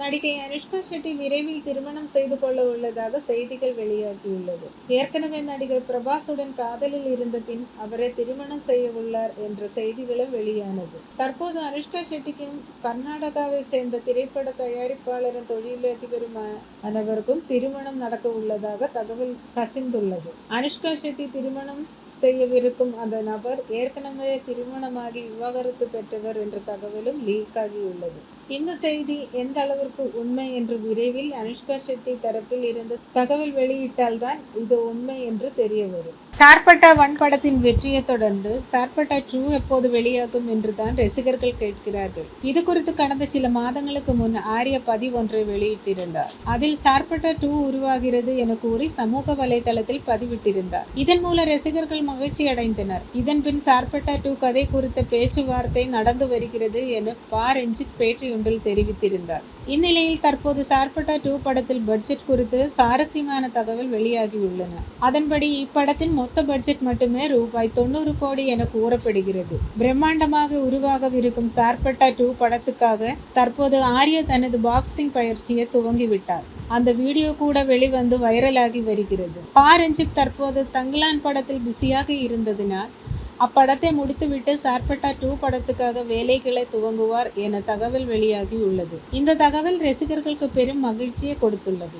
நடிகை அனுஷ்கா ஷெட்டி விரைவில் திருமணம் செய்து கொள்ள உள்ளதாக செய்திகள் வெளியாகியுள்ளது. ஏற்கனவே நடிகர் பிரபாஸுடன் காதலில் இருந்த பின் அவரை திருமணம் செய்ய உள்ளார் என்ற செய்திகளும் வெளியானது. தற்போது அனுஷ்கா ஷெட்டிக்கும் கர்நாடகாவை சேர்ந்த திரைப்பட தயாரிப்பாளரும் தொழிலதிபருமானவருக்கும் திருமணம் நடக்க உள்ளதாக தகவல் கசிந்துள்ளது. அனுஷ்கா ஷெட்டி திருமணம் செய்யவிருக்கும் அந்த நபர் ஏற்கனவே திருமணமாகி விவாகரத்து பெற்றவர் என்ற தகவலும் லீக் ஆகியுள்ளது இந்த செய்தி எந்த அளவிற்கு உண்மை என்று விரைவில் அனுஷ்கா ஷெட்டி தரப்பில் இருந்து தகவல் வெளியிட்டால்தான் இது உண்மை என்று தெரிய வரும். சார்பட்டா ஒன் படத்தின் வெற்றியை தொடர்ந்து சார்பட்டா டூ எப்போது வெளியாகும் என்று தான் ரசிகர்கள் கேட்கிறார்கள். இது குறித்து கடந்த சில மாதங்களுக்கு முன் ஆரிய பதிவு ஒன்றை வெளியிட்டிருந்தார். அதில் சார்பட்டா டூ உருவாகிறது என கூறி சமூக வலைதளத்தில் பதிவிட்டிருந்தார். இதன் மூலம் ரசிகர்கள் மகிழ்ச்சி அடைந்தனர் இதன்பின் சார்பட்டா டூ கதை குறித்த பேச்சுவார்த்தை நடந்து வருகிறது என பா. ரஞ்சித் பேட்டி ஒன்றில் தெரிவித்திருந்தார். இந்நிலையில் தற்போது சார்பட்டா டூ படத்தில் பட்ஜெட் குறித்து சாரசியமான தகவல் வெளியாகியுள்ளன அதன்படி இப்படத்தின் மொத்த பட்ஜெட் மட்டுமே ரூபாய் தொண்ணூறு கோடி என கூறப்படுகிறது. பிரம்மாண்டமாக உருவாகவிருக்கும் சார்பட்டா டூ படத்துக்காக தற்போது ஆர்யா தனது பாக்ஸிங் பயிற்சியை துவங்கிவிட்டார். அந்த வீடியோ கூட வெளிவந்து வைரலாகி வருகிறது. பா ரஞ்சித் தற்போது தங்கலான் படத்தில் பிஸியாக இருந்ததினால் அப்படத்தை முடித்துவிட்டு சார்பட்டா டூ படத்துக்காக வேலைகளை துவங்குவார் என தகவல் வெளியாகி உள்ளது. இந்த தகவல் ரசிகர்களுக்கு பெரும் மகிழ்ச்சியை கொடுத்துள்ளது.